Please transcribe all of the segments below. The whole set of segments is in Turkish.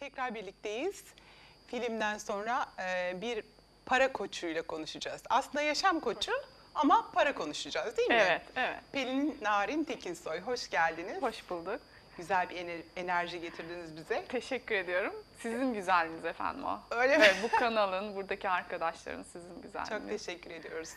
Tekrar birlikteyiz. Filmden sonra e, bir para koçuyla konuşacağız. Aslında yaşam koçu ama para konuşacağız değil mi? Evet, evet. Pelin Narin Tekinsoy hoş geldiniz. Hoş bulduk. Güzel bir ener- enerji getirdiniz bize. Teşekkür ediyorum. Sizin güzelliğiniz efendim o. Öyle mi? Evet, bu kanalın, buradaki arkadaşların sizin güzelliğiniz. Çok teşekkür ediyoruz.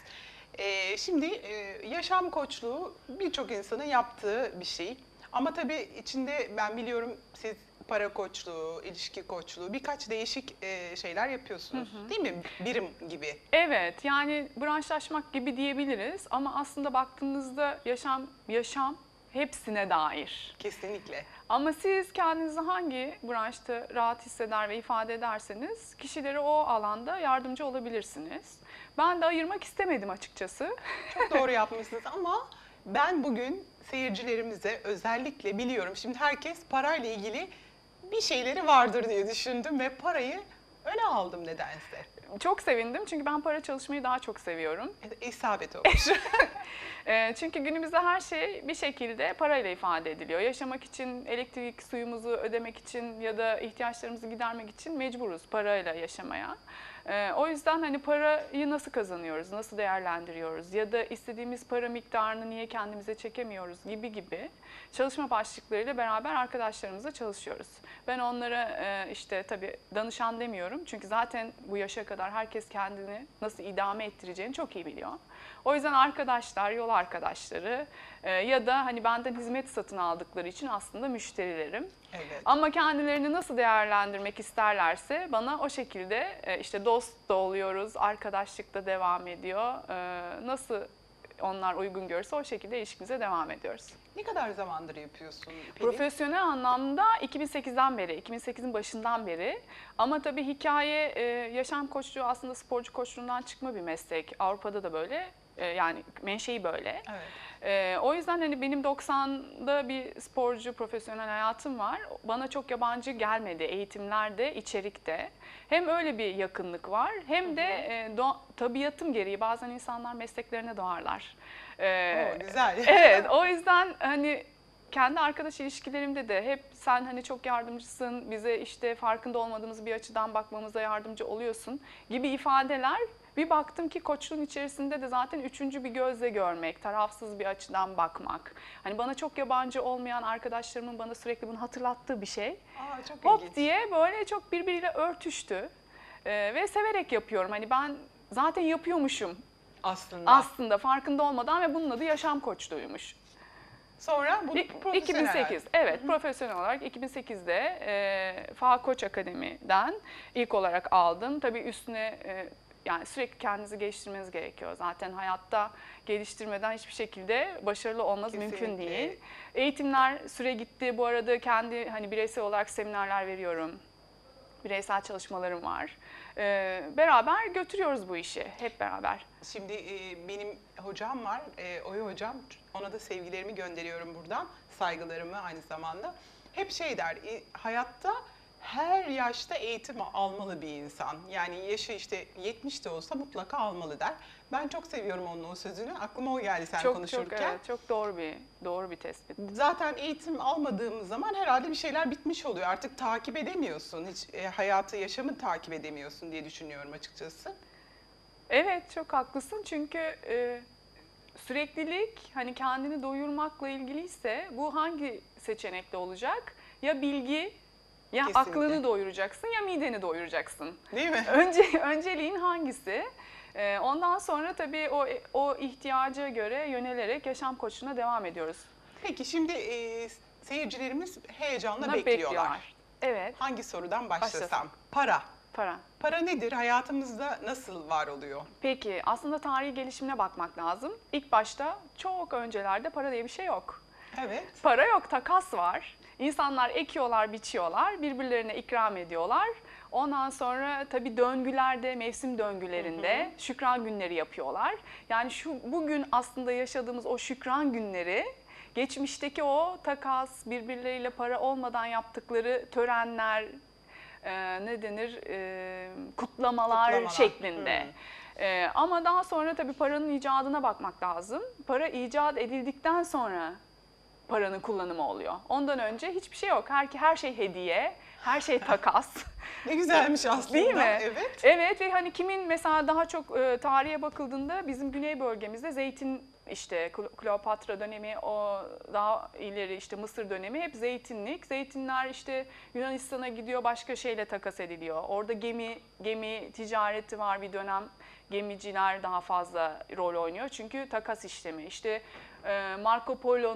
Ee, şimdi e, yaşam koçluğu birçok insanın yaptığı bir şey. Ama tabii içinde ben biliyorum siz para koçluğu, ilişki koçluğu birkaç değişik e, şeyler yapıyorsunuz. Değil mi? Birim gibi. Evet, yani branşlaşmak gibi diyebiliriz ama aslında baktığınızda yaşam yaşam hepsine dair. Kesinlikle. Ama siz kendinizi hangi branşta rahat hisseder ve ifade ederseniz kişilere o alanda yardımcı olabilirsiniz. Ben de ayırmak istemedim açıkçası. Çok doğru yapmışsınız ama ben bugün seyircilerimize özellikle biliyorum şimdi herkes parayla ilgili bir şeyleri vardır diye düşündüm ve parayı öne aldım nedense. Çok sevindim çünkü ben para çalışmayı daha çok seviyorum. İsabet olmuş. Ee, çünkü günümüzde her şey bir şekilde parayla ifade ediliyor. Yaşamak için, elektrik, suyumuzu ödemek için ya da ihtiyaçlarımızı gidermek için mecburuz parayla yaşamaya. Ee, o yüzden hani parayı nasıl kazanıyoruz, nasıl değerlendiriyoruz ya da istediğimiz para miktarını niye kendimize çekemiyoruz gibi gibi çalışma başlıklarıyla beraber arkadaşlarımızla çalışıyoruz. Ben onlara e, işte tabii danışan demiyorum çünkü zaten bu yaşa kadar herkes kendini nasıl idame ettireceğini çok iyi biliyor. O yüzden arkadaşlar, yol arkadaşları e, ya da hani benden hizmet satın aldıkları için aslında müşterilerim. evet. Ama kendilerini nasıl değerlendirmek isterlerse bana o şekilde e, işte dost da oluyoruz, arkadaşlık da devam ediyor. E, Nasıl onlar uygun görürse o şekilde ilişkimize devam ediyoruz. Ne kadar zamandır yapıyorsun Pelin? Profesyonel anlamda 2008'den beri, 2008'in başından beri. Ama tabii hikaye, e, yaşam koçluğu aslında sporcu koçluğundan çıkma bir meslek. Avrupa'da da böyle, e, yani menşei böyle. Evet. E, o yüzden hani benim 90'da bir sporcu profesyonel hayatım var. Bana çok yabancı gelmedi eğitimlerde, içerikte. Hem öyle bir yakınlık var hem de e, doğa- tabiatım gereği bazen insanlar mesleklerine doğarlar. E, Oo, güzel. Evet, o yüzden hani kendi arkadaş ilişkilerimde de hep sen hani çok yardımcısın, bize işte farkında olmadığımız bir açıdan bakmamıza yardımcı oluyorsun gibi ifadeler bir baktım ki koçluğun içerisinde de zaten üçüncü bir gözle görmek, tarafsız bir açıdan bakmak. Hani bana çok yabancı olmayan arkadaşlarımın bana sürekli bunu hatırlattığı bir şey. Aa, çok Hop ilginç. diye böyle çok birbiriyle örtüştü. Ee, ve severek yapıyorum. Hani ben zaten yapıyormuşum Aslında. aslında farkında olmadan ve bunun adı yaşam koçluğuymuş. Sonra İ- profesyonel 2008, evet profesyonel olarak 2008'de e, Fa Koç Akademi'den ilk olarak aldım. Tabii üstüne e, yani sürekli kendinizi geliştirmeniz gerekiyor. Zaten hayatta geliştirmeden hiçbir şekilde başarılı olmaz mümkün Kesinlikle. değil. Eğitimler süre gitti. Bu arada kendi hani bireysel olarak seminerler veriyorum. Bireysel çalışmalarım var. E, beraber götürüyoruz bu işi hep beraber. Şimdi e, benim hocam var, e, Oya hocam. Ona da sevgilerimi gönderiyorum buradan. Saygılarımı aynı zamanda. Hep şey der, e, hayatta her yaşta eğitim almalı bir insan. Yani yaşı işte 70 de olsa mutlaka almalı der. Ben çok seviyorum onun o sözünü. Aklıma o geldi sen çok konuşurken. çok evet, çok doğru bir doğru bir tespit. Zaten eğitim almadığımız zaman herhalde bir şeyler bitmiş oluyor. Artık takip edemiyorsun. Hiç e, hayatı, yaşamı takip edemiyorsun diye düşünüyorum açıkçası. Evet çok haklısın çünkü e, süreklilik hani kendini doyurmakla ilgiliyse bu hangi seçenekte olacak? Ya bilgi ya Kesinlikle. aklını doyuracaksın ya mideni doyuracaksın. Değil mi? Önce önceliğin hangisi? E, ondan sonra tabii o o ihtiyaca göre yönelerek yaşam koçluğuna devam ediyoruz. Peki şimdi e, seyircilerimiz heyecanla Buna bekliyorlar. Evet, Hangi sorudan başlasam? Başlasın. Para. para. Para nedir? Hayatımızda nasıl var oluyor? Peki aslında tarihi gelişimine bakmak lazım. İlk başta çok öncelerde para diye bir şey yok. Evet. Para yok, takas var. İnsanlar ekiyorlar, biçiyorlar, birbirlerine ikram ediyorlar. Ondan sonra tabii döngülerde, mevsim döngülerinde şükran günleri yapıyorlar. Yani şu bugün aslında yaşadığımız o şükran günleri geçmişteki o takas, birbirleriyle para olmadan yaptıkları törenler, e, ne denir, e, kutlamalar, Kutlamalar. şeklinde. E, ama daha sonra tabii paranın icadına bakmak lazım. Para icat edildikten sonra paranın kullanımı oluyor. Ondan önce hiçbir şey yok. Her, her şey hediye, her şey takas. Ne güzelmiş aslında. Değil mi? Evet. Evet ve hani kimin mesela daha çok e, tarihe bakıldığında bizim güney bölgemizde zeytin işte Kle- Kleopatra dönemi o daha ileri işte Mısır dönemi hep zeytinlik. Zeytinler işte Yunanistan'a gidiyor başka şeyle takas ediliyor. Orada gemi gemi ticareti var bir dönem. Gemiciler daha fazla rol oynuyor çünkü takas işlemi. İşte e, Marco Polo